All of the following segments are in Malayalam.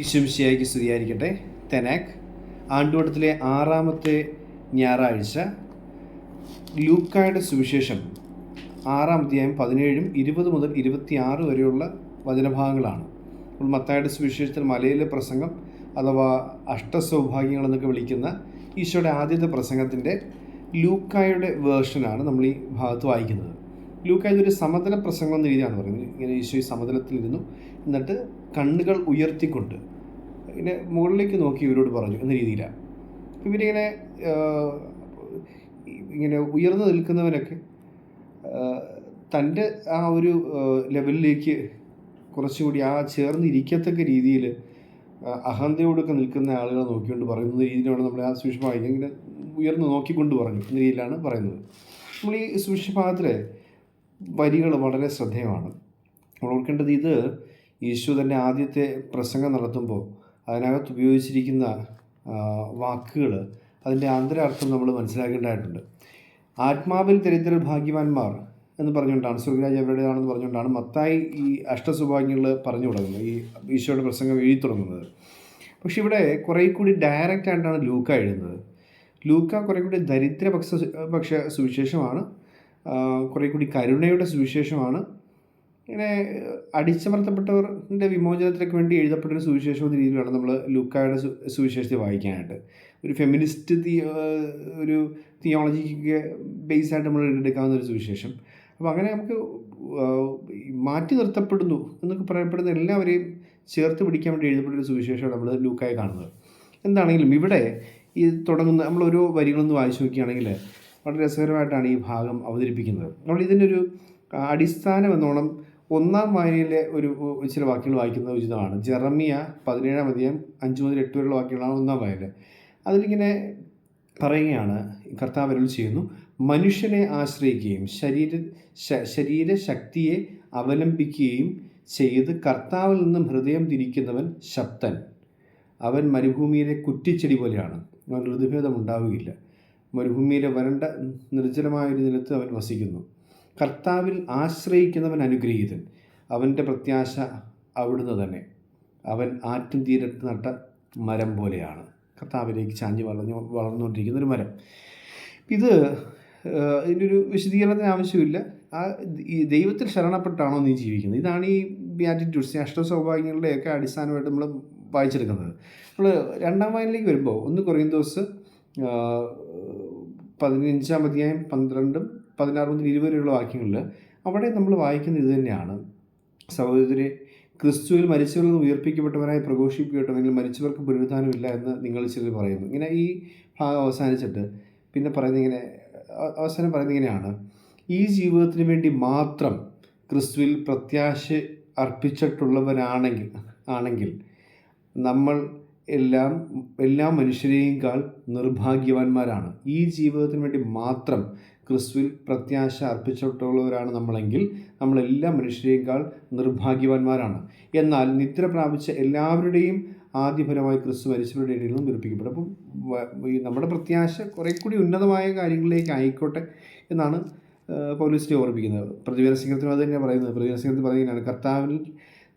ഈശ്വംശിയായിക്ക് സ്തുതിയായിരിക്കട്ടെ. തെനാക്ക് ആണ്ടുവട്ടത്തിലെ ആറാമത്തെ ഞായറാഴ്ച ലൂക്കായുടെ സുവിശേഷം ആറാം അധ്യായം പതിനേഴും ഇരുപത് മുതൽ ഇരുപത്തിയാറ് വരെയുള്ള വചനഭാഗങ്ങളാണ്. അപ്പോൾ മത്തായുടെ സുവിശേഷത്തിൽ മലയിലെ പ്രസംഗം അഥവാ അഷ്ടസൗഭാഗ്യങ്ങൾ എന്നൊക്കെ വിളിക്കുന്ന ഈശോയുടെ ആദ്യത്തെ പ്രസംഗത്തിന്റെ ലൂക്കായുടെ വേർഷനാണ് നമ്മൾ ഈ ഭാഗത്ത് വായിക്കുന്നത്. ലൂക്ക ഇതൊരു സമതല പ്രസംഗം എന്ന രീതിയാണ് പറയുന്നത്. ഇങ്ങനെ ഈശോ ഈ സമതലത്തിൽ ഇരുന്നു. എന്നിട്ട് കണ്ണുകൾ ഉയർത്തിക്കൊണ്ട് ഇങ്ങനെ മുകളിലേക്ക് നോക്കി ഇവരോട് പറഞ്ഞു എന്ന രീതിയിലാണ്. ഇവരിങ്ങനെ ഇങ്ങനെ ഉയർന്നു നിൽക്കുന്നവരൊക്കെ തന്റെ ആ ഒരു ലെവലിലേക്ക് കുറച്ചുകൂടി ആ ചേർന്നിരിക്കത്തക്ക രീതിയിൽ അഹന്തയോടൊക്കെ നിൽക്കുന്ന ആളുകളെ നോക്കിക്കൊണ്ട് പറയുന്ന രീതിയിലാണ് നമ്മൾ ആ സുഷമായി ഇങ്ങനെ ഉയർന്നു നോക്കിക്കൊണ്ട് പറഞ്ഞു എന്ന രീതിയിലാണ് പറയുന്നത്. നമ്മൾ ഈ സുഷഭാഗത്തിലെ വരികൾ വളരെ ശ്രദ്ധേയമാണ്. നമ്മൾ ഓർക്കേണ്ടത് ഇത് യേശു തന്നെ ആദ്യത്തെ പ്രസംഗം നടത്തുമ്പോൾ അതിനകത്ത് ഉപയോഗിച്ചിരിക്കുന്ന വാക്കുകൾ അതിന്റെ ആന്തരാർത്ഥം നമ്മൾ മനസ്സിലാക്കേണ്ടതായിട്ടുണ്ട്. ആത്മാവിൽ ദരിദ്രർ ഭാഗ്യവാന്മാർ എന്ന് പറഞ്ഞുകൊണ്ടാണ് സ്വർഗരാജ് എവിടെയാണെന്ന് പറഞ്ഞുകൊണ്ടാണ് മത്തായി ഈ അഷ്ടസുഭാഗ്യങ്ങൾ പറഞ്ഞു തുടങ്ങുന്നത് ഈ ഈശോയുടെ പ്രസംഗം എഴുതി തുടങ്ങുന്നത്. പക്ഷെ ഇവിടെ കുറേ കൂടി ഡയറക്റ്റ് ആയിട്ടാണ് ലൂക്ക എഴുതുന്നത്. ലൂക്ക കുറേ കൂടി ദരിദ്രപക്ഷ പക്ഷ സുവിശേഷമാണ് കുറേ കൂടി കരുണയുടെ സുവിശേഷമാണ് ഇങ്ങനെ അടിച്ചമർത്തപ്പെട്ടവരുടെ വിമോചനത്തിനൊക്കെ വേണ്ടി എഴുതപ്പെട്ടൊരു സുവിശേഷം എന്ന രീതിയിലാണ് നമ്മൾ ലൂക്കായുടെ സുവിശേഷത്തെ വായിക്കാനായിട്ട്. ഒരു ഫെമിനിസ്റ്റ് തിയ ഒരു തിയോളജിക്ക് ബേസ് ആയിട്ട് നമ്മൾ എടുക്കാവുന്ന ഒരു സുവിശേഷം. അപ്പോൾ അങ്ങനെ നമുക്ക് മാറ്റി നിർത്തപ്പെടുന്നു എന്നൊക്കെ പറയപ്പെടുന്ന എല്ലാവരെയും ചേർത്ത് പിടിക്കാൻ വേണ്ടി എഴുതപ്പെട്ട ഒരു സുവിശേഷമാണ് നമ്മൾ ലൂക്കായി കാണുന്നത്. എന്താണെങ്കിലും ഇവിടെ ഈ തുടങ്ങുന്ന നമ്മൾ ഓരോ വരികളൊന്ന് വായിച്ചു നോക്കുകയാണെങ്കിൽ വളരെ രസകരമായിട്ടാണ് ഈ ഭാഗം അവതരിപ്പിക്കുന്നത്. നമ്മൾ ഇതിന്റെ ഒരു അടിസ്ഥാനം എന്നോണം ഒന്നാം വായനയിലെ ഒരു ചില വാക്യങ്ങൾ വായിക്കുന്നത് ഉചിതമാണ്. ജെറമിയ പതിനേഴാം അധികം അഞ്ച് മുതൽ എട്ട് വരെയുള്ള വാക്യങ്ങളാണ് ഒന്നാം വായന. അതിലിങ്ങനെ പറയുകയാണ് കർത്താവ് അരുൾ ചെയ്യുന്നു മനുഷ്യനെ ആശ്രയിക്കുകയും ശരീര ശരീരശക്തിയെ അവലംബിക്കുകയും ചെയ്ത് കർത്താവിൽ നിന്നും ഹൃദയം തിരിക്കുന്നവൻ ശബ്ദൻ. അവൻ മരുഭൂമിയിലെ കുറ്റിച്ചെടി പോലെയാണ്. അവൻ ഋതുഭേദം ഉണ്ടാവുകയില്ല. മരുഭൂമിയിലെ വരണ്ട നിർജലമായ ഒരു നിലത്ത് അവൻ വസിക്കുന്നു. കർത്താവിൽ ആശ്രയിക്കുന്നവൻ അനുഗ്രഹീതൻ. അവന്റെ പ്രത്യാശ അവിടുന്ന് തന്നെ. അവൻ ആറ്റും തീരത്ത് നട്ട മരം പോലെയാണ്. കർത്താവിലേക്ക് ചാഞ്ഞ് വളർന്നു വളർന്നുകൊണ്ടിരിക്കുന്ന ഒരു മരം. ഇത് ഇതിന്റെ ഒരു വിശദീകരണത്തിന് ആവശ്യമില്ല. ആ ഈ ദൈവത്തിൽ ശരണപ്പെട്ടാണോ നീ ജീവിക്കുന്നത്? ഇതാണ് ഈ ബിയാറ്റിറ്റ്യൂഡ്സ് അഷ്ടസൗഭാഗ്യങ്ങളുടെയൊക്കെ അടിസ്ഥാനമായിട്ട് നമ്മൾ വായിച്ചെടുക്കുന്നത്. നമ്മൾ രണ്ടാം വായനയിലേക്ക് വരുമ്പോൾ ഒന്ന് കൊറിയന്തോസ് പതിനഞ്ചാം അധ്യായം പന്ത്രണ്ടും പതിനാറ് മുതൽ ഇരുപത് വരെയുള്ള വാക്യങ്ങളിൽ അവിടെ നമ്മൾ വായിക്കുന്നത് ഇത് തന്നെയാണ്. സഹോദരി ക്രിസ്തുവിൽ മരിച്ചവരിൽ നിന്ന് ഉയർപ്പിക്കപ്പെട്ടവരായി പ്രഘോഷിപ്പിക്കപ്പെട്ടവരെങ്കിൽ മരിച്ചവർക്ക് പുനരുദ്ധാനമില്ല എന്ന് നിങ്ങൾ ചിലർ പറയുന്നു. ഇങ്ങനെ ഈ ഭാഗം അവസാനിച്ചിട്ട് പിന്നെ പറയുന്നത് ഇങ്ങനെ അവസാനം പറയുന്നത് ഇങ്ങനെയാണ്. ഈ ജീവിതത്തിന് വേണ്ടി മാത്രം ക്രിസ്തുവിൽ പ്രത്യാശ അർപ്പിച്ചിട്ടുള്ളവരാണെങ്കിൽ ആണെങ്കിൽ നമ്മൾ എല്ലാം എല്ലാ മനുഷ്യരെയും കാൾ നിർഭാഗ്യവാന്മാരാണ്. ഈ ജീവിതത്തിന് വേണ്ടി മാത്രം ക്രിസ്തുവിൽ പ്രത്യാശ അർപ്പിച്ചിട്ടുള്ളവരാണ് നമ്മളെങ്കിൽ നമ്മളെല്ലാ മനുഷ്യരെക്കാൾ നിർഭാഗ്യവാന്മാരാണ്. എന്നാൽ നിദ്ര പ്രാപിച്ച എല്ലാവരുടെയും ആദ്യഫലമായി ക്രിസ്തു മരിച്ചവരുടെ ഇടയിൽ നിന്നും നിരൂപിക്കപ്പെടും അപ്പം ഈ നമ്മുടെ പ്രത്യാശ കുറേ കൂടി ഉന്നതമായ കാര്യങ്ങളിലേക്ക് ആയിക്കോട്ടെ എന്നാണ് പൗലിസ്റ്റി ഓർമ്മിപ്പിക്കുന്നത്. പ്രതിവേദ സിംഗത്തിനും അത് തന്നെയാണ് പറയുന്നത്. പ്രതിവേദ സിംഗത്തിൽ പറയുന്നതിനാണ് കർത്താവിൽ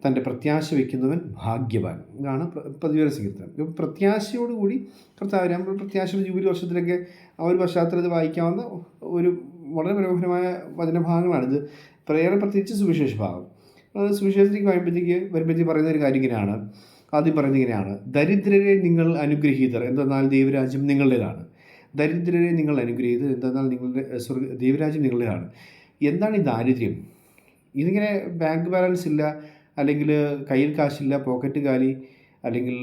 തന്റെ പ്രത്യാശ വയ്ക്കുന്നവൻ ഭാഗ്യവാൻ. ഇതാണ് പ്രതിവേദ സിംഹത്തിന് ഇപ്പം പ്രത്യാശയോടുകൂടി കർത്താവ് നമ്മൾ പ്രത്യാശയുടെ ജൂബിലി വർഷത്തിലൊക്കെ ആ ഒരു പശ്ചാത്തലത്തിൽ വായിക്കാവുന്ന ഒരു വളരെ മനോഹരമായ വചനഭാഗങ്ങളാണിത് പ്രേരണ പ്രത്യേകിച്ച് സുവിശേഷ ഭാഗം. സുവിശേഷത്തിലേക്ക് വരുമ്പോഴത്തേക്ക് വരുമ്പോഴത്തേക്ക് പറയുന്ന ഒരു കാര്യം ഇങ്ങനെയാണ്. ആദ്യം പറയുന്നത് ഇങ്ങനെയാണ്. ദരിദ്രരെ നിങ്ങൾ അനുഗ്രഹീതർ. എന്തെന്നാൽ ദൈവരാജ്യം നിങ്ങളുടേതാണ്. ദരിദ്രരെ നിങ്ങൾ അനുഗ്രഹീതർ. എന്തെന്നാൽ നിങ്ങളുടെ സ്വർഗ ദൈവരാജ്യം നിങ്ങളുടേതാണ്. എന്താണ് ഈ ദാരിദ്ര്യം? ഇതിങ്ങനെ ബാങ്ക് ബാലൻസ് ഇല്ല. അല്ലെങ്കിൽ കയ്യിൽ കാശില്ല പോക്കറ്റ് കാലി അല്ലെങ്കിൽ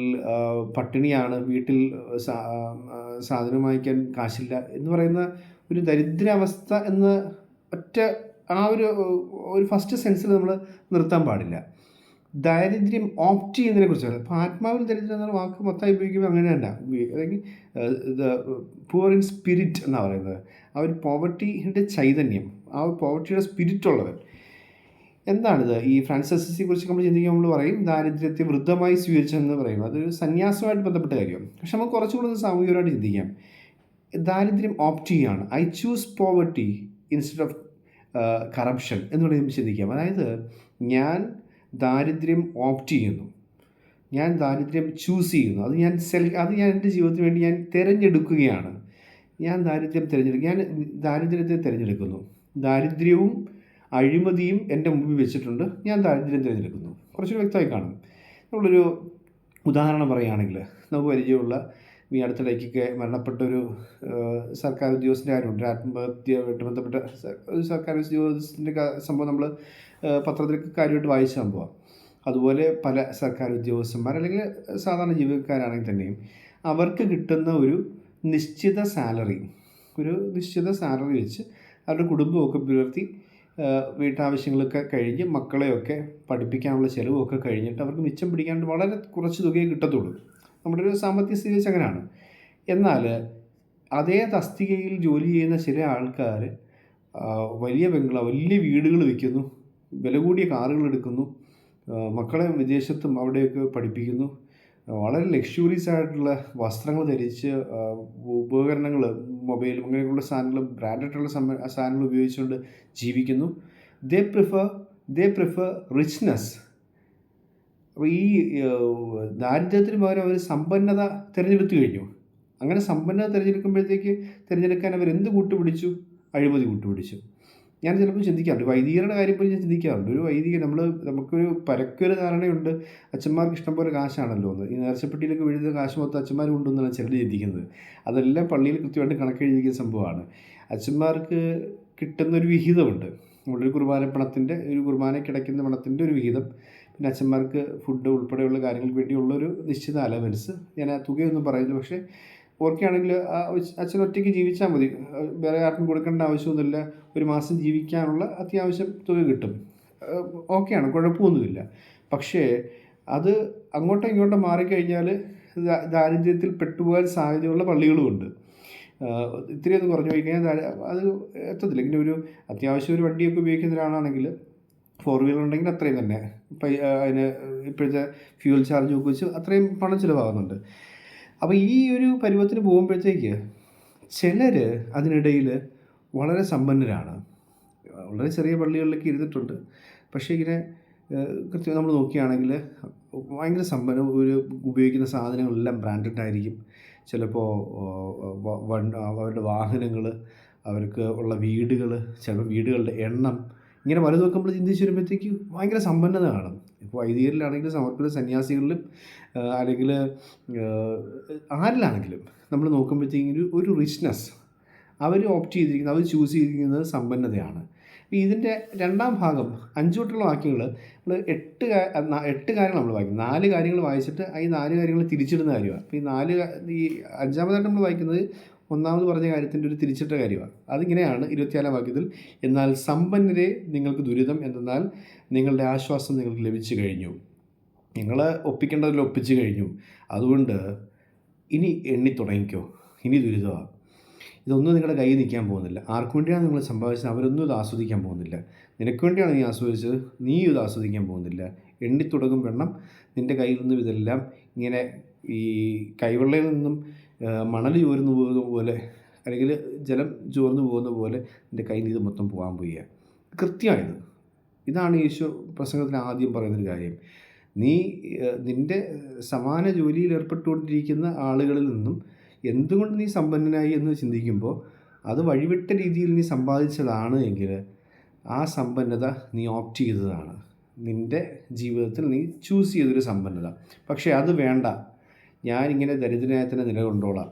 പട്ടിണിയാണ് വീട്ടിൽ സാധനം വാങ്ങിക്കാൻ കാശില്ല എന്ന് പറയുന്ന ഒരു ദരിദ്രാവസ്ഥ എന്ന് ഒറ്റ ആ ഒരു ഒരു ഫസ്റ്റ് സെൻസിൽ നമ്മൾ നിർത്താൻ പാടില്ല. ദാരിദ്ര്യം ഓപ്റ്റ് ചെയ്യുന്നതിനെ കുറിച്ചാണ് അപ്പോൾ ആത്മാവിൽ ദരിദ്രം എന്ന വാക്ക് മൊത്തമായി ഉപയോഗിക്കുമ്പോൾ അങ്ങനെ തന്നെ. അല്ലെങ്കിൽ പുവർ ഇൻ സ്പിരിറ്റ് എന്നാണ് പറയുന്നത്. ആ ഒരു പോവർട്ടിയുടെ ചൈതന്യം ആ ഒരു പോവർട്ടിയുടെ സ്പിരിറ്റ് ഉള്ളവൻ. എന്താണിത്? ഈ ഫ്രാൻസിസിനെ കുറിച്ച് നമ്മൾ ചിന്തിക്കുമ്പോൾ നമ്മൾ പറയും ദാരിദ്ര്യത്തെ വൃദ്ധമായി സ്വീകരിച്ചെന്ന് പറയും. അതൊരു സന്യാസമായിട്ട് ബന്ധപ്പെട്ട കാര്യമാണ് പക്ഷെ നമുക്ക് കുറച്ചുകൂടി ഒന്ന് സാമൂഹികമായിട്ട് ചിന്തിക്കാം. ദാരിദ്ര്യം ഓപ്റ്റ് ചെയ്യുകയാണ് I choose poverty instead of corruption എന്ന് നമുക്ക് ചിന്തിക്കാം. അതായത് ഞാൻ ദാരിദ്ര്യം ഓപ്റ്റ് ചെയ്യുന്നു. ഞാൻ ദാരിദ്ര്യം ചൂസ് ചെയ്യുന്നു. അത് ഞാൻ സെൽ അത് ഞാൻ എന്റെ ജീവിതത്തിന് വേണ്ടി ഞാൻ തിരഞ്ഞെടുക്കുകയാണ്. ഞാൻ ദാരിദ്ര്യം തിരഞ്ഞെടുക്കും ഞാൻ ദാരിദ്ര്യത്തെ തിരഞ്ഞെടുക്കുന്നു. ദാരിദ്ര്യവും അഴിമതിയും എന്റെ മുമ്പിൽ വെച്ചിട്ടുണ്ട്. ഞാൻ ദാരിദ്ര്യം തിരഞ്ഞെടുക്കുന്നു. കുറച്ചുകൂടി വ്യക്തമായി കാണും. നമ്മളൊരു ഉദാഹരണം പറയുകയാണെങ്കിൽ നമുക്ക് പരിചയമുള്ള ഈ അടുത്തിടയ്ക്കൊക്കെ മരണപ്പെട്ട ഒരു സർക്കാർ ഉദ്യോഗസ്ഥന്റെ കാര്യമുണ്ട്. ആത്മഹത്യയുമായിട്ട് ബന്ധപ്പെട്ട ഒരു സർക്കാർ ഉദ്യോഗസ്ഥന്റെ സംഭവം നമ്മൾ പത്രത്തിലൊക്കെ കാര്യമായിട്ട് വായിച്ച സംഭവം. അതുപോലെ പല സർക്കാർ ഉദ്യോഗസ്ഥന്മാർ അല്ലെങ്കിൽ സാധാരണ ജീവനക്കാരാണെങ്കിൽ തന്നെയും അവർക്ക് കിട്ടുന്ന ഒരു നിശ്ചിത സാലറി ഒരു നിശ്ചിത സാലറി വെച്ച് അവരുടെ കുടുംബമൊക്കെ പുലർത്തി വീട്ടാവശ്യങ്ങളൊക്കെ കഴിഞ്ഞ് മക്കളെയൊക്കെ പഠിപ്പിക്കാനുള്ള ചിലവൊക്കെ കഴിഞ്ഞിട്ട് അവർക്ക് മിച്ചം പിടിക്കാണ്ട് വളരെ കുറച്ച് തുകയെ കിട്ടത്തുള്ളൂ. നമ്മുടെ ഒരു സാമ്പത്തിക സ്ഥിതി വെച്ച് അങ്ങനെയാണ് എന്നാൽ അതേ തസ്തികയിൽ ജോലി ചെയ്യുന്ന ചില ആൾക്കാർ വലിയ ബംഗ്ല വലിയ വീടുകൾ വയ്ക്കുന്നു വില കൂടിയ കാറുകൾ എടുക്കുന്നു മക്കളെ വിദേശത്തും അവിടെയൊക്കെ പഠിപ്പിക്കുന്നു വളരെ ലക്ഷൂറീസ് ആയിട്ടുള്ള വസ്ത്രങ്ങൾ ധരിച്ച് ഉപകരണങ്ങൾ മൊബൈൽ അങ്ങനെയുള്ള സാധനങ്ങൾ ബ്രാൻഡായിട്ടുള്ള സാധനങ്ങൾ ഉപയോഗിച്ചുകൊണ്ട് ജീവിക്കുന്നു. They prefer they prefer richness ഈ ദാരിദ്ര്യത്തിന് പകരം അവർ സമ്പന്നത തിരഞ്ഞെടുത്തു കഴിഞ്ഞു. അങ്ങനെ സമ്പന്നത തിരഞ്ഞെടുക്കുമ്പോഴത്തേക്ക് തിരഞ്ഞെടുക്കാൻ അവർ എന്ത് കൂട്ടുപിടിച്ചു? അഴിമതി കൂട്ടുപിടിച്ചു. ഞാൻ ചിലപ്പോൾ ചിന്തിക്കാറുണ്ട്. വൈദികരുടെ കാര്യം പോലും ഞാൻ ചിന്തിക്കാറുണ്ട്. ഒരു വൈദികൻ നമ്മൾ നമുക്കൊരു പരക്കൊരു ധാരണയുണ്ട്. അച്ഛന്മാർക്ക് ഇഷ്ടംപോലെ കാശാണല്ലോ എന്ന്. ഈ നേർച്ചപ്പെട്ടിയിലൊക്കെ വീഴുന്ന കാശ് മൊത്തം അച്ഛന്മാർ കൊണ്ടുവന്നാണ് ചിലർ ചിന്തിക്കുന്നത്. അതെല്ലാം പള്ളിയിൽ കൃത്യമായിട്ട് കണക്കെഴുതിയിരിക്കുന്ന സംഭവമാണ്. അച്ഛന്മാർക്ക് കിട്ടുന്നൊരു വിഹിതമുണ്ട്. നമ്മളൊരു കുർബാന പണത്തിന്റെ ഒരു കുർബാന കിടക്കുന്ന പണത്തിന്റെ ഒരു വിഹിതം. പിന്നെ അച്ഛന്മാർക്ക് ഫുഡ് ഉൾപ്പെടെയുള്ള കാര്യങ്ങൾക്ക് വേണ്ടിയുള്ളൊരു നിശ്ചിത അലവൻസ്. ഞാൻ ആ തുകയൊന്നും പറയുന്നു പക്ഷേ ഓർക്കുകയാണെങ്കിൽ അച്ഛൻ ഒറ്റയ്ക്ക് ജീവിച്ചാൽ മതി. വേറെ ആർക്കും കൊടുക്കേണ്ട ആവശ്യമൊന്നുമില്ല. ഒരു മാസം ജീവിക്കാനുള്ള അത്യാവശ്യം തുക കിട്ടും. ഓക്കെയാണ് കുഴപ്പമൊന്നുമില്ല. പക്ഷേ അത് അങ്ങോട്ടും ഇങ്ങോട്ടും മാറിക്കഴിഞ്ഞാൽ ദാരിദ്ര്യത്തിൽ പെട്ടുപോകാൻ സാധ്യതയുള്ള പള്ളികളുമുണ്ട്. ഇത്തിരി ഒന്ന് കുറഞ്ഞു പോയി കഴിഞ്ഞാൽ അത് എത്തത്തില്ല. ഇങ്ങനെ ഒരു അത്യാവശ്യം ഒരു വണ്ടിയൊക്കെ ഉപയോഗിക്കുന്ന ഒരാളാണെങ്കിൽ ഫോർ വീലർ ഉണ്ടെങ്കിൽ അത്രയും തന്നെ. അതിന് ഇപ്പോഴത്തെ ഫ്യൂൽ ചാർജ് ഒക്കെ വെച്ച് അത്രയും പണം ചിലവാകുന്നുണ്ട്. അപ്പോൾ ഈ ഒരു പരുവത്തിന് പോകുമ്പോഴത്തേക്ക് ചിലർ അതിനിടയിൽ വളരെ സമ്പന്നരാണ്. വളരെ ചെറിയ പള്ളികളിലൊക്കെ ഇരുന്നിട്ടുണ്ട്. പക്ഷേ ഇങ്ങനെ കൃത്യം നമ്മൾ നോക്കുകയാണെങ്കിൽ ഭയങ്കര സമ്പന്നം ഒരു ഉപയോഗിക്കുന്ന സാധനങ്ങളെല്ലാം ബ്രാൻഡഡ് ആയിരിക്കും. ചിലപ്പോൾ അവരുടെ വാഹനങ്ങൾ അവർക്ക് ഉള്ള വീടുകൾ ചിലപ്പോൾ വീടുകളുടെ എണ്ണം ഇങ്ങനെ വലുതൊക്കെ നമ്മൾ ചിന്തിച്ച് വരുമ്പോഴത്തേക്ക് ഭയങ്കര സമ്പന്നത കാണും ഇപ്പോൾ വൈദികരിലാണെങ്കിലും സമർപ്പിത സന്യാസികളിലും അല്ലെങ്കിൽ ആരിലാണെങ്കിലും നമ്മൾ നോക്കുമ്പോഴത്തേക്കും ഒരു റിച്ച്നെസ് അവർ ഓപ്റ്റ് ചെയ്തിരിക്കുന്നത് അവർ ചൂസ് ചെയ്തിരിക്കുന്നത് സമ്പന്നതയാണ്. അപ്പോൾ ഇതിന്റെ രണ്ടാം ഭാഗം അഞ്ചു വാക്യങ്ങൾ നമ്മൾ എട്ട് എട്ട് കാര്യങ്ങൾ നമ്മൾ വായിക്കും നാല് കാര്യങ്ങൾ വായിച്ചിട്ട് ഈ നാല് കാര്യങ്ങൾ തിരിച്ചിടുന്ന കാര്യമാണ്. അപ്പോൾ ഈ നാല് ഈ അഞ്ചാമതായിട്ട് നമ്മൾ വായിക്കുന്നത് ഒന്നാമത് പറഞ്ഞ കാര്യത്തിന്റെ ഒരു തിരിച്ചിട്ട കാര്യമാണ്. അതിങ്ങനെയാണ് ഇരുപത്തിനാലാം വാക്യത്തിൽ എന്നാൽ സമ്പന്നരെ നിങ്ങൾക്ക് ദുരിതം എന്തെന്നാൽ നിങ്ങളുടെ ആശ്വാസം നിങ്ങൾക്ക് ലഭിച്ചു കഴിഞ്ഞു. നിങ്ങൾ ഒപ്പിക്കേണ്ടതിൽ ഒപ്പിച്ചു കഴിഞ്ഞു. അതുകൊണ്ട് ഇനി എണ്ണി തുടങ്ങിക്കോ. ഇനി ദുരിതമാണ് ഇതൊന്നും നിങ്ങളുടെ കയ്യിൽ നിൽക്കാൻ പോകുന്നില്ല. ആർക്കു വേണ്ടിയാണ് നിങ്ങൾ സമ്പാദിച്ചത്? അവരൊന്നും ഇത് ആസ്വദിക്കാൻ പോകുന്നില്ല. നിനക്ക് വേണ്ടിയാണ് നീ ആസ്വദിച്ചത്? നീ ഇത് ആസ്വദിക്കാൻ പോകുന്നില്ല. എണ്ണി തുടങ്ങും വെണ്ണം. നിന്റെ കയ്യിൽ നിന്നും ഇതെല്ലാം ഇങ്ങനെ ഈ കൈവെള്ളയിൽ നിന്നും മണൽ ചോരുന്നു പോകുന്ന പോലെ അല്ലെങ്കിൽ ജലം ചോർന്നു പോകുന്ന പോലെ എന്റെ കയ്യിൽ നിന്ന് ഇത് മൊത്തം പോകാൻ പോയ കൃത്യമായത്. ഇതാണ് യേശു പ്രസംഗത്തിൽ ആദ്യം പറയുന്നൊരു കാര്യം. നീ നിന്റെ സമാന ജോലിയിൽ ഏർപ്പെട്ടുകൊണ്ടിരിക്കുന്ന ആളുകളിൽ നിന്നും എന്തുകൊണ്ട് നീ സമ്പന്നനായി എന്ന് ചിന്തിക്കുമ്പോൾ അത് വഴിവിട്ട രീതിയിൽ നീ സമ്പാദിച്ചതാണ് എങ്കിൽ ആ സമ്പന്നത നീ ഓപ്റ്റ് ചെയ്തതാണ്. നിന്റെ ജീവിതത്തിൽ നീ ചൂസ് ചെയ്തൊരു സമ്പന്നത. പക്ഷേ അത് വേണ്ട. ഞാനിങ്ങനെ ദരിദ്രനായി തന്നെ നിലകൊണ്ടോളാം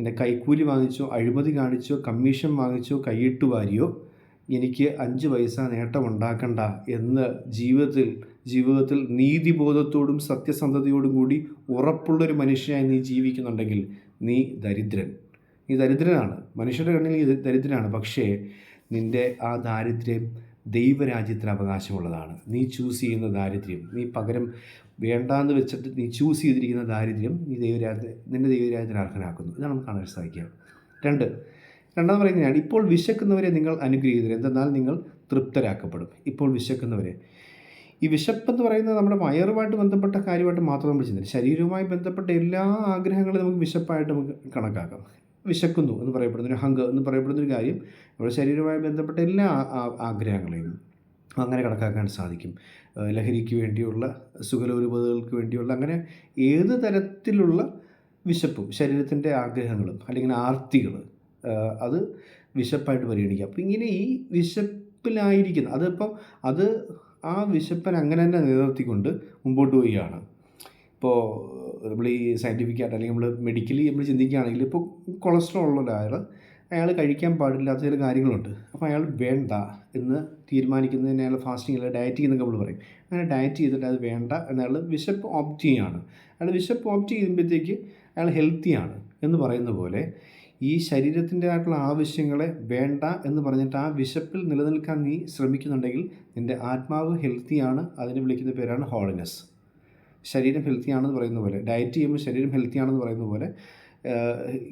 എന്റെ കൈക്കൂലി വാങ്ങിച്ചോ അഴിമതി കാണിച്ചോ കമ്മീഷൻ വാങ്ങിച്ചോ കൈയിട്ട് വാരിയോ എനിക്ക് അഞ്ച് പൈസ നേട്ടമുണ്ടാക്കണ്ട എന്ന് ജീവിതത്തിൽ ജീവിതത്തിൽ നീതിബോധത്തോടും സത്യസന്ധതയോടും കൂടി ഉറപ്പുള്ളൊരു മനുഷ്യനായി നീ ജീവിക്കുന്നുണ്ടെങ്കിൽ നീ ദരിദ്രൻ. നീ ദരിദ്രനാണ്. മനുഷ്യരുടെ കണ്ണിൽ നീ ദരിദ്രനാണ്. പക്ഷേ നിന്റെ ആ ദാരിദ്ര്യം ദൈവരാജ്യത്തിന് അവകാശമുള്ളതാണ്. നീ ചൂസ് ചെയ്യുന്ന ദാരിദ്ര്യം നീ പകരം വേണ്ടാന്ന് വെച്ചിട്ട് നീ ചൂസ് ചെയ്തിരിക്കുന്ന ദാരിദ്ര്യം നീ ദൈവരാജ്യ നിന്റെ ദൈവരാജ്യത്തിന് അർഹനാക്കുന്നു. ഇതാണ് നമുക്ക് കാണാൻ സാധിക്കുക. രണ്ട് രണ്ടാമത് പറയുന്നതാണ് ഇപ്പോൾ വിശക്കുന്നവരെ നിങ്ങൾ അനുഗ്രഹീതരും എന്തെന്നാൽ നിങ്ങൾ തൃപ്തരാക്കപ്പെടും. ഇപ്പോൾ വിശക്കുന്നവരെ. ഈ വിശപ്പെന്ന് പറയുന്നത് നമ്മുടെ വയറുമായിട്ട് ബന്ധപ്പെട്ട കാര്യമായിട്ട് മാത്രം നമ്മൾ ചിന്തിക്കും ശരീരവുമായി ബന്ധപ്പെട്ട എല്ലാ ആഗ്രഹങ്ങളും നമുക്ക് വിശപ്പായിട്ട് നമുക്ക് കണക്കാക്കാം. വിശക്കുന്നു എന്ന് പറയപ്പെടുന്ന ഒരു ഹങ്ക് എന്ന് പറയപ്പെടുന്ന ഒരു കാര്യം നമ്മുടെ ശരീരവുമായി ബന്ധപ്പെട്ട എല്ലാ ആഗ്രഹങ്ങളെയും അങ്ങനെ കണക്കാക്കാൻ സാധിക്കും. ലഹരിക്ക് വേണ്ടിയുള്ള സുഖലോലുപതകൾക്ക് വേണ്ടിയുള്ള അങ്ങനെ ഏത് തരത്തിലുള്ള വിശപ്പും ശരീരത്തിന്റെ ആഗ്രഹങ്ങളും അല്ലെങ്കിൽ ആർത്തികൾ അത് വിശപ്പായിട്ട് പരിഗണിക്കാം. അപ്പോൾ ഇങ്ങനെ ഈ വിശപ്പിലായിരിക്കുന്ന അതിപ്പം അത് ആ വിശപ്പൻ അങ്ങനെ തന്നെ നിലനിർത്തിക്കൊണ്ട് മുമ്പോട്ട് പോവുകയാണ്. ഇപ്പോൾ നമ്മൾ ഈ സയന്റിഫിക്കായിട്ട് അല്ലെങ്കിൽ നമ്മൾ മെഡിക്കലി നമ്മൾ ചിന്തിക്കുകയാണെങ്കിൽ ഇപ്പോൾ കൊളസ്ട്രോൾ ഉള്ള ഒരാൾ അയാൾ കഴിക്കാൻ പാടില്ലാത്ത ചില കാര്യങ്ങളുണ്ട്. അപ്പോൾ അയാൾ വേണ്ട എന്ന് തീരുമാനിക്കുന്നതിന് അയാൾ ഫാസ്റ്റിംഗ് അല്ലെങ്കിൽ ഡയറ്റ് എന്നൊക്കെ നമ്മൾ പറയും. അങ്ങനെ ഡയറ്റ് ചെയ്തിട്ട് അത് വേണ്ട എന്നയാൾ വിശപ്പ് ഓപ്റ്റ് ചെയ്യുകയാണ് അയാൾ വിശപ്പ് ഓപ്റ്റ് ചെയ്യുമ്പോഴത്തേക്ക് അയാൾ ഹെൽത്തിയാണ് എന്ന് പറയുന്ന പോലെ ഈ ശരീരത്തിന്റെ ആയിട്ടുള്ള ആവശ്യങ്ങളെ വേണ്ട എന്ന് പറഞ്ഞിട്ട് ആ വിശപ്പിൽ നിലനിൽക്കാൻ നീ ശ്രമിക്കുന്നുണ്ടെങ്കിൽ നിന്റെ ആത്മാവ് ഹെൽത്തിയാണ് അതിനെ വിളിക്കുന്ന പേരാണ് ഹോളിനെസ് ശരീരം ഹെൽത്തിയാണെന്ന് പറയുന്ന പോലെ ഡയറ്റ് ചെയ്യുമ്പോൾ ശരീരം ഹെൽത്തിയാണെന്ന് പറയുന്ന പോലെ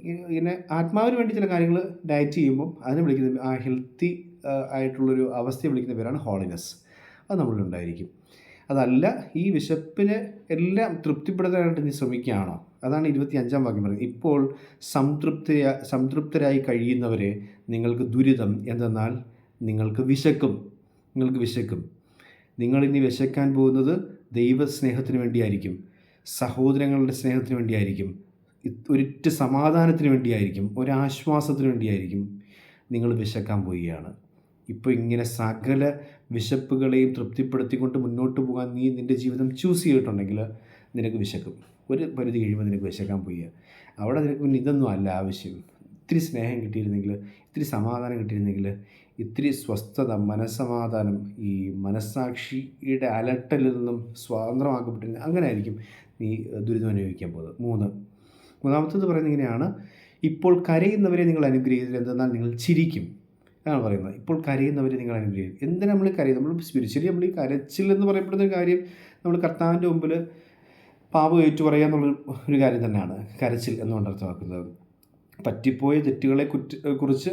ഇങ്ങനെ ആത്മാവിന് വേണ്ടി ചില കാര്യങ്ങൾ ഡയറ്റ് ചെയ്യുമ്പോൾ അതിനെ വിളിക്കുന്ന ആ ഹെൽത്തി ആയിട്ടുള്ളൊരു അവസ്ഥയെ വിളിക്കുന്ന പേരാണ് ഹോളിനെസ് അത് നമ്മളിലുണ്ടായിരിക്കും അതല്ല ഈ വിശപ്പിനെ എല്ലാം തൃപ്തിപ്പെടുത്താനായിട്ട് നീ ശ്രമിക്കുകയാണോ? അതാണ് ഇരുപത്തി അഞ്ചാം വാക്യം പറയുന്നത്. ഇപ്പോൾ സംതൃപ്തി സംതൃപ്തരായി കഴിയുന്നവരെ നിങ്ങൾക്ക് ദുരിതം എന്തെന്നാൽ നിങ്ങൾക്ക് വിശക്കും. നിങ്ങൾക്ക് വിശക്കും. നിങ്ങളിനി വിശക്കാൻ പോകുന്നത് ദൈവസ്നേഹത്തിന് വേണ്ടിയായിരിക്കും. സഹോദരങ്ങളുടെ സ്നേഹത്തിന് വേണ്ടിയായിരിക്കും. ഒരിറ്റ് സമാധാനത്തിന് വേണ്ടിയായിരിക്കും ഒരാശ്വാസത്തിന് വേണ്ടിയായിരിക്കും നിങ്ങൾ വിശക്കാൻ പോവുകയാണ്. ഇപ്പോൾ ഇങ്ങനെ സകല വിശപ്പുകളെയും തൃപ്തിപ്പെടുത്തിക്കൊണ്ട് മുന്നോട്ട് പോകാൻ നീ നിന്റെ ജീവിതം ചൂസ് ചെയ്തിട്ടുണ്ടെങ്കിൽ നിനക്ക് വിശക്കും. ഒരു പരിധി കഴിയുമ്പോൾ നിനക്ക് വിശക്കാൻ പോയി അവിടെ നിനക്ക് പിന്നെ ഇതൊന്നും അല്ല ആവശ്യം. ഇത്തിരി സ്നേഹം കിട്ടിയിരുന്നെങ്കിൽ ഇത്തിരി സമാധാനം കിട്ടിയിരുന്നെങ്കിൽ ഇത്തിരി സ്വസ്ഥത മനസ്സമാധാനം ഈ മനസ്സാക്ഷിയുടെ അലട്ടലിൽ നിന്നും സ്വാതന്ത്ര്യമാക്കപ്പെട്ടിരുന്ന അങ്ങനെ ആയിരിക്കും നീ ദുരിതം അനുഭവിക്കാൻ പോകുന്നത്. മൂന്ന് മൂന്നാമത്തത് പറയുന്നത് ഇങ്ങനെയാണ്. ഇപ്പോൾ കരയുന്നവരെ നിങ്ങൾ അനുഗ്രഹിച്ചത് എന്തെന്നാൽ നിങ്ങൾ ചിരിക്കും. എന്നാണ് പറയുന്നത്. ഇപ്പോൾ കരയുന്നവരെ നിങ്ങൾ അനുഗ്രഹിക്കും. എന്തിനാ നമ്മൾ കരയും നമ്മൾ സ്പിരിച്വലി നമ്മൾ ഈ കരച്ചിൽ എന്ന് പറയപ്പെടുന്ന ഒരു കാര്യം നമ്മൾ കർത്താവിന്റെ മുമ്പിൽ പാപം ഏറ്റു പറയുക എന്നുള്ള ഒരു കാര്യം തന്നെയാണ്. കരച്ചിൽ എന്നുകൊണ്ട് അർത്ഥമാക്കുന്നത്. പറ്റിപ്പോയ തെറ്റുകളെ കുറ്റ കുറിച്ച്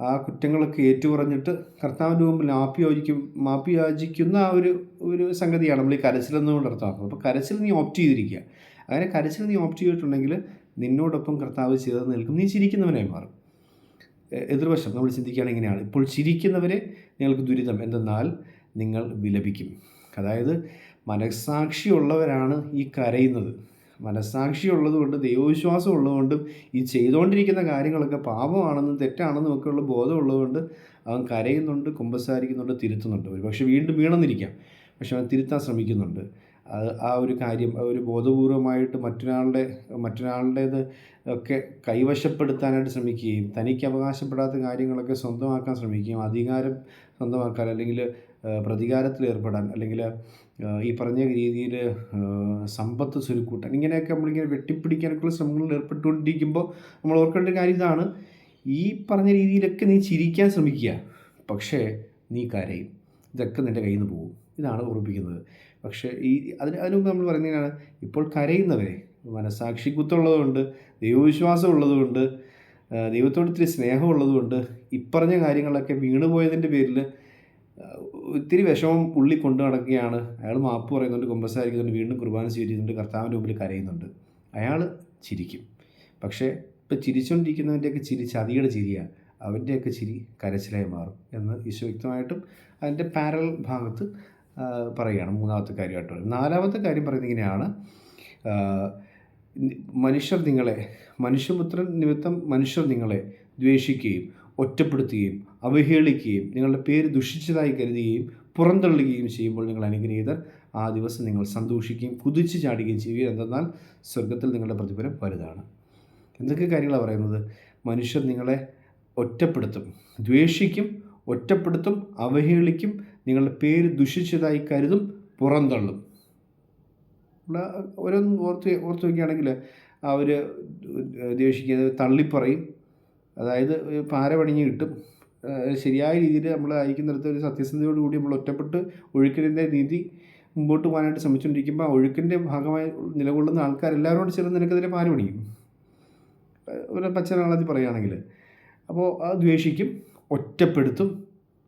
ആ കുറ്റങ്ങളൊക്കെ ഏറ്റുപറഞ്ഞിട്ട് കർത്താവിന്റെ മുമ്പിൽ മാപ്പി യോജിക്കും മാപ്പി യാചിക്കുന്ന ആ ഒരു ഒരു സംഗതിയാണ് നമ്മൾ ഈ കരച്ചിലെന്നുകൊണ്ട് അർത്ഥമാക്കുന്നത്. അപ്പോൾ കരച്ചിൽ നീ ഓപ്റ്റ് ചെയ്തിരിക്കുക. അങ്ങനെ കരച്ചിൽ നീ ഓപ്റ്റ് ചെയ്തിട്ടുണ്ടെങ്കിൽ നിന്നോടൊപ്പം കർത്താവ് ചെയ്ത് നിൽക്കും. നീ ചിരിക്കുന്നവനായി മാറും. എതിർവശം നമ്മൾ ചിന്തിക്കുകയാണെങ്കിൽ ഇങ്ങനെയാണ്. ഇപ്പോൾ ചിരിക്കുന്നവരെ നിങ്ങൾക്ക് ദുരിതം. എന്തെന്നാൽ നിങ്ങൾ വിലപിക്കും. അതായത് മനസ്സാക്ഷിയുള്ളവരാണ് ഈ കരയുന്നത്. മനസ്സാക്ഷി ഉള്ളതുകൊണ്ട് ദൈവവിശ്വാസം ഉള്ളതുകൊണ്ടും ഈ ചെയ്തുകൊണ്ടിരിക്കുന്ന കാര്യങ്ങളൊക്കെ പാപമാണെന്നും തെറ്റാണെന്നും ഒക്കെ ഉള്ള ബോധമുള്ളതുകൊണ്ട് അവൻ കരയുന്നുണ്ട് കുമ്പസാരിക്കുന്നുണ്ട് തിരുത്തുന്നുണ്ട്. പക്ഷേ വീണ്ടും വീണെന്നിരിക്കാം. പക്ഷെ അവൻ തിരുത്താൻ ശ്രമിക്കുന്നുണ്ട്. അത് ആ ഒരു കാര്യം ഒരു ബോധപൂർവമായിട്ട് മറ്റൊരാളുടെ മറ്റൊരാളുടേത് ഒക്കെ കൈവശപ്പെടുത്താനായിട്ട് ശ്രമിക്കുകയും തനിക്ക് അവകാശപ്പെടാത്ത കാര്യങ്ങളൊക്കെ സ്വന്തമാക്കാൻ ശ്രമിക്കുകയും അധികാരം സ്വന്തമാക്കാൻ അല്ലെങ്കിൽ പ്രതികാരത്തിൽ ഏർപ്പെടാൻ അല്ലെങ്കിൽ ഈ പറഞ്ഞ രീതിയിൽ സമ്പത്ത് സ്വരുക്കൂട്ടാൻ ഇങ്ങനെയൊക്കെ നമ്മളിങ്ങനെ വെട്ടിപ്പിടിക്കാനൊക്കെയുള്ള ശ്രമങ്ങളിൽ ഏർപ്പെട്ടുകൊണ്ടിരിക്കുമ്പോൾ നമ്മൾ ഓർക്കേണ്ട ഒരു കാര്യം ഇതാണ്. ഈ പറഞ്ഞ രീതിയിലൊക്കെ നീ ചിരിക്കാൻ ശ്രമിക്കുക. പക്ഷേ നീ കരയും. ഇതൊക്കെ നിന്റെ കയ്യിൽ നിന്ന് പോകും. ഇതാണ് ഓർമ്മിപ്പിക്കുന്നത് പക്ഷേ ഈ അതിന് അതിനു നമ്മൾ പറയുന്നതിനാണ് ഇപ്പോൾ കരയുന്നവരെ. മനസാക്ഷി കുത്തുള്ളതുകൊണ്ട് ദൈവവിശ്വാസം ഉള്ളതുകൊണ്ട് ദൈവത്തോട് ഇത്തിരി സ്നേഹമുള്ളതുകൊണ്ട് ഇപ്പറഞ്ഞ കാര്യങ്ങളൊക്കെ വീണുപോയതിന്റെ പേരിൽ ഒത്തിരി വിഷമം ഉള്ളി കൊണ്ടു നടക്കുകയാണ്. അയാൾ മാപ്പ് പറയുന്നുണ്ട് കുമ്പസാരിക്കുന്നുണ്ട് വീണ്ടും കുർബാന സ്വീകരിക്കുന്നുണ്ട് കർത്താവിന്റെ മുമ്പിൽ കരയുന്നുണ്ട്. അയാൾ ചിരിക്കും. പക്ഷേ ഇപ്പം ചിരിച്ചുകൊണ്ടിരിക്കുന്നവന്റെയൊക്കെ ചിരി ചതിയുടെ ചിരിയാണ് അവന്റെയൊക്കെ ചിരി കരച്ചിലായി മാറും എന്ന് ഈശോ വ്യക്തമായിട്ടും അതിന്റെ പാരൽ ഭാഗത്ത് പറയുകയാണ് മൂന്നാമത്തെ കാര്യമായിട്ട് പറയുന്നത്. നാലാമത്തെ കാര്യം പറയുന്നത് ഇങ്ങനെയാണ്. മനുഷ്യർ നിങ്ങളെ മനുഷ്യപുത്രൻ നിമിത്തം മനുഷ്യർ നിങ്ങളെ ദ്വേഷിക്കുകയും ഒറ്റപ്പെടുത്തുകയും അവഹേളിക്കുകയും നിങ്ങളുടെ പേര് ദുഷിച്ചതായി കരുതുകയും പുറന്തള്ളുകയും ചെയ്യുമ്പോൾ നിങ്ങൾ അനുഗ്രഹീതർ ആ ദിവസം നിങ്ങൾ സന്തോഷിക്കുകയും കുതിച്ചു ചാടുകയും ചെയ്യുകയും എന്തെന്നാൽ സ്വർഗത്തിൽ നിങ്ങളുടെ പ്രതിഫലം വലുതാണ്. എന്തൊക്കെ കാര്യങ്ങളാണ് പറയുന്നത്? മനുഷ്യർ നിങ്ങളെ ഒറ്റപ്പെടുത്തും ദ്വേഷിക്കും ഒറ്റപ്പെടുത്തും അവഹേളിക്കും നിങ്ങളുടെ പേര് ദുഷിച്ചതായി കരുതും പുറന്തള്ളും. ഓരോന്ന് ഓർത്ത് ഓർത്ത് നോക്കുകയാണെങ്കിൽ അവർ ദേഷിക്കുന്നത് തള്ളിപ്പറയും. അതായത് പാര പണിഞ്ഞ് കിട്ടും ശരിയായ രീതിയിൽ നമ്മൾ അയക്കുന്നിടത്ത് ഒരു സത്യസന്ധതയോട് കൂടി നമ്മൾ ഒറ്റപ്പെട്ട് ഒഴുക്കിന്റെ നീതി മുമ്പോട്ട് പോകാനായിട്ട് ശ്രമിച്ചുകൊണ്ടിരിക്കുമ്പോൾ ഒഴുക്കിന്റെ ഭാഗമായി നിലകൊള്ളുന്ന ആൾക്കാർ കൂടെ ചേർന്ന് നിനക്കെതിരെ പാര പണിക്കും ഒരു പച്ചനാളത്തിൽ പറയുകയാണെങ്കിൽ. അപ്പോൾ അത് ദ്വേഷിക്കും ഒറ്റപ്പെടുത്തും.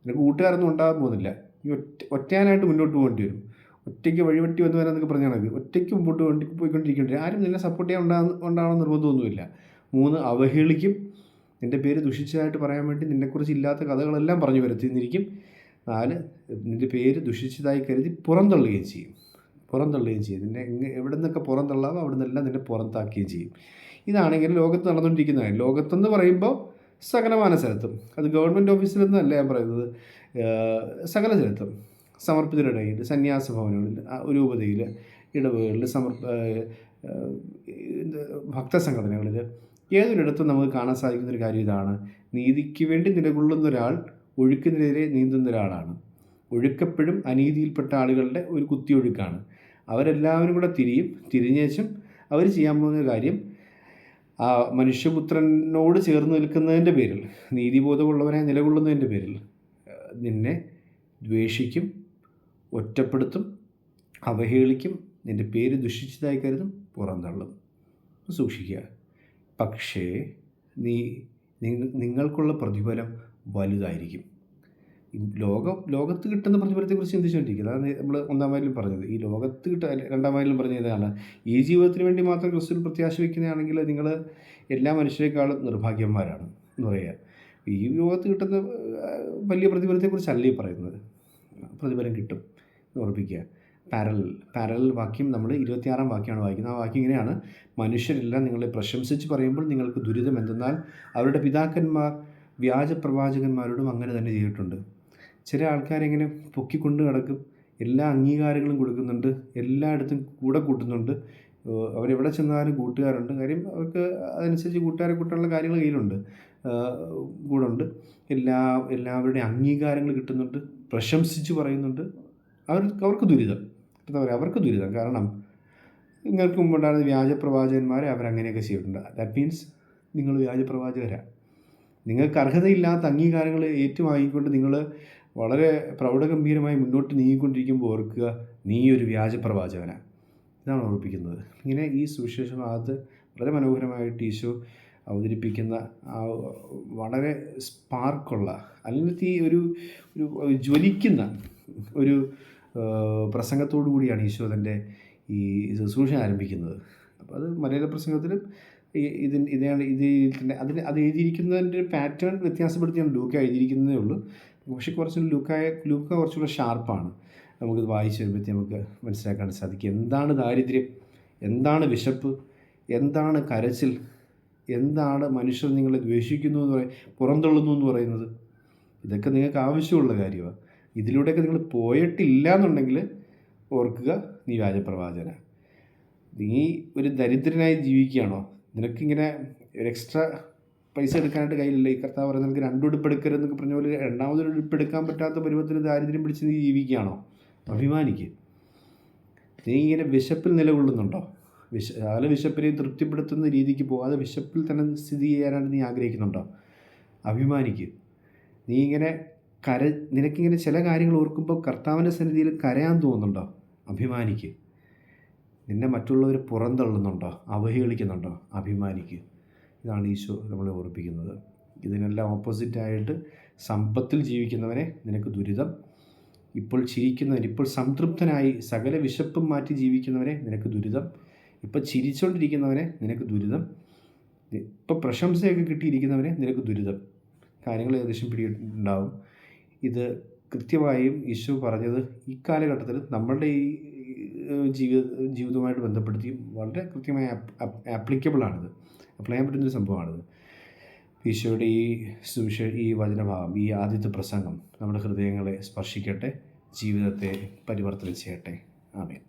പിന്നെ കൂട്ടുകാരൊന്നും ഉണ്ടാകാൻ പോകുന്നില്ല. ഈ ഒറ്റ ഒറ്റയാനായിട്ട് മുന്നോട്ട് പോകേണ്ടി വരും. ഒറ്റയ്ക്ക് വഴിവെട്ടി വന്ന് വരാന്നൊക്കെ പറഞ്ഞാൽ മതി. ഒറ്റയ്ക്ക് മുമ്പോട്ട് കൊണ്ട് പോയിക്കൊണ്ടിരിക്കേണ്ടി ആരും നിന്നെ സപ്പോർട്ട് ചെയ്യാൻ ഉണ്ടാകുന്ന ഉണ്ടാകണം നിർബന്ധമൊന്നുമില്ല. മൂന്ന് അവഹേളിക്കും. നിന്റെ പേര് ദുഷിച്ചതായിട്ട് പറയാൻ വേണ്ടി നിന്നെക്കുറിച്ച് ഇല്ലാത്ത കഥകളെല്ലാം പറഞ്ഞു വരുത്തിന്നിരിക്കും നാല് നിന്റെ പേര് ദുഷിച്ചതായി കരുതി പുറന്തള്ളുകയും ചെയ്യും. പുറന്തള്ളുകയും ചെയ്യും. നിന്നെ എവിടെ നിന്നൊക്കെ പുറന്തള്ളാവോ അവിടെ നിന്നെല്ലാം നിന്നെ പുറത്താക്കുകയും ചെയ്യും. ഇതാണെങ്കിൽ ലോകത്ത് നടന്നുകൊണ്ടിരിക്കുന്ന കാര്യം. ലോകത്തെന്ന് പറയുമ്പോൾ സകലമാന സ്ഥലത്തും. അത് ഗവൺമെന്റ് ഓഫീസിലൊന്നും ഞാൻ പറയുന്നത്. സകല സ്ഥലത്തും സമർപ്പിതരുടെയിൽ സന്യാസ ഭവനങ്ങളിൽ രൂപതയിൽ ഇടവുകളിൽ സമർപ്പ ഭക്തസംഘടനകളിൽ ഏതൊരിടത്തും നമുക്ക് കാണാൻ സാധിക്കുന്ന ഒരു കാര്യം ഇതാണ്. നീതിക്ക് വേണ്ടി നിലകൊള്ളുന്ന ഒരാൾ ഒഴുക്കിനെതിരെ നീന്തുന്ന ഒരാളാണ്. ഒഴുക്കപ്പെടും അനീതിയിൽപ്പെട്ട ആളുകളുടെ ഒരു കുത്തിയൊഴുക്കാണ് അവരെല്ലാവരും കൂടെ തിരിയും തിരിഞ്ഞേച്ചും അവർ ചെയ്യാൻ പോകുന്ന കാര്യം ആ മനുഷ്യപുത്രനോട് ചേർന്ന് നിൽക്കുന്നതിന്റെ പേരിൽ നീതിബോധമുള്ളവനെ നിലകൊള്ളുന്നതിന്റെ പേരിൽ നിന്നെ ദ്വേഷിക്കും ഒറ്റപ്പെടുത്തും അവഹേളിക്കും നിന്റെ പേര് ദുഷിച്ചതായി കരുതും പുറന്തള്ളും. സൂക്ഷിക്കുക. പക്ഷേ നീ നിങ്ങൾക്കുള്ള പ്രതിഫലം വലുതായിരിക്കും. ലോകം ലോകത്ത് കിട്ടുന്ന പ്രതിഫലത്തെക്കുറിച്ച് ചിന്തിച്ചുകൊണ്ടിരിക്കുക. അതാണ് നമ്മൾ ഒന്നാം വായിലും പറഞ്ഞത്. ഈ ലോകത്ത് കിട്ട രണ്ടാം വായിലും പറഞ്ഞത് ഇതാണ് ഈ ജീവിതത്തിന് വേണ്ടി മാത്രം ക്രിസ്തുവിൽ പ്രത്യാശ വയ്ക്കുന്നതാണെങ്കിൽ നിങ്ങൾ എല്ലാ മനുഷ്യരെക്കാളും നിർഭാഗ്യന്മാരാണ് എന്ന് പറയുക. ഈ യോഗത്ത് കിട്ടുന്ന വലിയ പ്രതിഫലത്തെക്കുറിച്ചല്ല ഈ പറയുന്നത്? പ്രതിഫലം കിട്ടും എന്ന് ഉറപ്പിക്കുക. പാരൽ പാരൽ വാക്യം നമ്മൾ ഇരുപത്തിയാറാം വാക്യമാണ് വായിക്കുന്നത്. ആ വാക്യം ഇങ്ങനെയാണ്. മനുഷ്യരെല്ലാം നിങ്ങളെ പ്രശംസിച്ച് പറയുമ്പോൾ നിങ്ങൾക്ക് ദുരിതം എന്തെന്നാൽ അവരുടെ പിതാക്കന്മാർ വ്യാജ പ്രവാചകന്മാരോടും അങ്ങനെ തന്നെ ചെയ്തിട്ടുണ്ട്. ചില ആൾക്കാരിങ്ങനെ പൊക്കിക്കൊണ്ട് കിടക്കും എല്ലാ അംഗീകാരങ്ങളും കൊടുക്കുന്നുണ്ട്. എല്ലായിടത്തും കൂടെ കൂട്ടുന്നുണ്ട്. അവരെവിടെ ചെന്നാലും കൂട്ടുകാരുണ്ട്. കാര്യം അവർക്ക് അതനുസരിച്ച് കൂട്ടുകാരെ കൂട്ടാനുള്ള കാര്യങ്ങൾ കയ്യിലുണ്ട്. കൂടുണ്ട്. എല്ലാ എല്ലാവരുടെയും അംഗീകാരങ്ങൾ കിട്ടുന്നുണ്ട്. പ്രശംസിച്ച് പറയുന്നുണ്ട്. അവർ അവർക്ക് ദുരിതം. എന്താ പറയുക അവർക്ക് ദുരിതം. കാരണം നിങ്ങൾക്ക് മുമ്പുണ്ടായിരുന്ന വ്യാജ പ്രവാചകന്മാരെ അവരങ്ങനെയൊക്കെ ചെയ്തിട്ടുണ്ട്. ദാറ്റ് മീൻസ് നിങ്ങൾ വ്യാജ പ്രവാചകരാണ് നിങ്ങൾക്ക് അർഹതയില്ലാത്ത അംഗീകാരങ്ങൾ ഏറ്റുവാങ്ങിക്കൊണ്ട് നിങ്ങൾ വളരെ പ്രൗഢഗംഭീരമായി മുന്നോട്ട് നീങ്ങിക്കൊണ്ടിരിക്കുമ്പോൾ ഓർക്കുക നീ ഒരു വ്യാജ പ്രവാചകനാണ് ഇതാണ് ഓർപ്പിക്കുന്നത്. ഇങ്ങനെ ഈ സുവിശേഷ ഭാഗത്ത് വളരെ മനോഹരമായിട്ട് ഈശോ അവതരിപ്പിക്കുന്ന ആ വളരെ സ്പാർക്കുള്ള അല്ലെങ്കിൽ തീ ഒരു ഒരു ജ്വലിക്കുന്ന ഒരു പ്രസംഗത്തോടു കൂടിയാണ് ഈശോ തന്റെ ഈ ശുശ്രൂഷ ആരംഭിക്കുന്നത്. അപ്പോൾ അത് മലയാള പ്രസംഗത്തിലും ഇതിന് ഇതാണ് ഇത് തന്നെ അതിന് അത് എഴുതിയിരിക്കുന്നതിന്റെ പാറ്റേൺ വ്യത്യാസപ്പെടുത്തിയാണ് ലൂക്ക എഴുതിയിരിക്കുന്നതേ ഉള്ളൂ. പക്ഷേ കുറച്ച് ലൂക്കായ ലൂക്ക കുറച്ചുകൂടെ ഷാർപ്പാണ്. നമുക്കിത് വായിച്ചു വരുമ്പോഴത്തേ നമുക്ക് മനസ്സിലാക്കാൻ സാധിക്കും. എന്താണ് ദാരിദ്ര്യം? എന്താണ് വിശപ്പ്? എന്താണ് കരച്ചിൽ? എന്താണ് മനുഷ്യർ നിങ്ങളെ ദ്വേഷിക്കുന്നു എന്ന് പറയും പുറന്തള്ളുന്നു എന്ന് പറയുന്നത്? ഇതൊക്കെ നിങ്ങൾക്ക് ആവശ്യമുള്ള കാര്യമാണ് ഇതിലൂടെയൊക്കെ നിങ്ങൾ പോയിട്ടില്ല എന്നുണ്ടെങ്കിൽ ഓർക്കുക നീ വ്യാജപ്രവാചന നീ ഒരു ദരിദ്രനായി ജീവിക്കുകയാണോ? നിനക്കിങ്ങനെ ഒരു എക്സ്ട്രാ പൈസ എടുക്കാനായിട്ട് കയ്യിലില്ല? ഈ കർത്താവ് പറയുന്നത് നിനക്ക് രണ്ട് ഉടുപ്പ് എടുക്കരുതെന്നൊക്കെ പറഞ്ഞ പോലെ രണ്ടാമതൊരു ഉടുപ്പ് എടുക്കാൻ പറ്റാത്ത പരുവത്തിൽ ദാരിദ്ര്യം പിടിച്ച് നീ ജീവിക്കുകയാണോ? അഭിമാനിക്ക്. നീ ഇങ്ങനെ വിശപ്പിൽ നിലകൊള്ളുന്നുണ്ടോ? വിശ പല വിശപ്പിനെയും തൃപ്തിപ്പെടുത്തുന്ന രീതിക്ക് പോകാതെ വിശപ്പിൽ തന്നെ സ്ഥിതി ചെയ്യാനാണ് നീ ആഗ്രഹിക്കുന്നുണ്ടോ? അഭിമാനിക്ക്. നീ ഇങ്ങനെ കര നിനക്കിങ്ങനെ ചില കാര്യങ്ങൾ ഓർക്കുമ്പോൾ കർത്താവിന്റെ സന്നിധിയിൽ കരയാൻ തോന്നുന്നുണ്ടോ? അഭിമാനിക്ക്. നിന്നെ മറ്റുള്ളവർ പുറന്തള്ളുന്നുണ്ടോ? അവഹേളിക്കുന്നുണ്ടോ? അഭിമാനിക്ക്. ഇതാണ് ഈശോ നമ്മളെ ഓർപ്പിക്കുന്നത്. ഇതിനെല്ലാം ഓപ്പോസിറ്റായിട്ട് സമ്പത്തിൽ ജീവിക്കുന്നവനെ നിനക്ക് ദുരിതം. ഇപ്പോൾ ചിരിക്കുന്നവൻ ഇപ്പോൾ സംതൃപ്തനായി സകല വിശപ്പും മാറ്റി ജീവിക്കുന്നവനെ നിനക്ക് ദുരിതം. ഇപ്പോൾ ചിരിച്ചുകൊണ്ടിരിക്കുന്നവനെ നിനക്ക് ദുരിതം. ഇപ്പം പ്രശംസയൊക്കെ കിട്ടിയിരിക്കുന്നവനെ നിനക്ക് ദുരിതം. കാര്യങ്ങൾ ഏകദേശം പിടിയിട്ടുണ്ടാവും ഇത് കൃത്യമായും യേശു പറഞ്ഞത് ഈ കാലഘട്ടത്തിൽ നമ്മളുടെ ഈ ജീവിത ജീവിതവുമായിട്ട് ബന്ധപ്പെടുത്തി വളരെ കൃത്യമായി ആപ്ലിക്കബിൾ ആണിത്. അപ്ലൈ ചെയ്യാൻ പറ്റുന്നൊരു സംഭവമാണിത്. ഈശോയുടെ ഈ സുവിശ ഈ വചനഭാവം ഈ ആദ്യത്തെ പ്രസംഗം നമ്മുടെ ഹൃദയങ്ങളെ സ്പർശിക്കട്ടെ ജീവിതത്തെ പരിവർത്തനം ചെയ്യട്ടെ. ആമേൻ.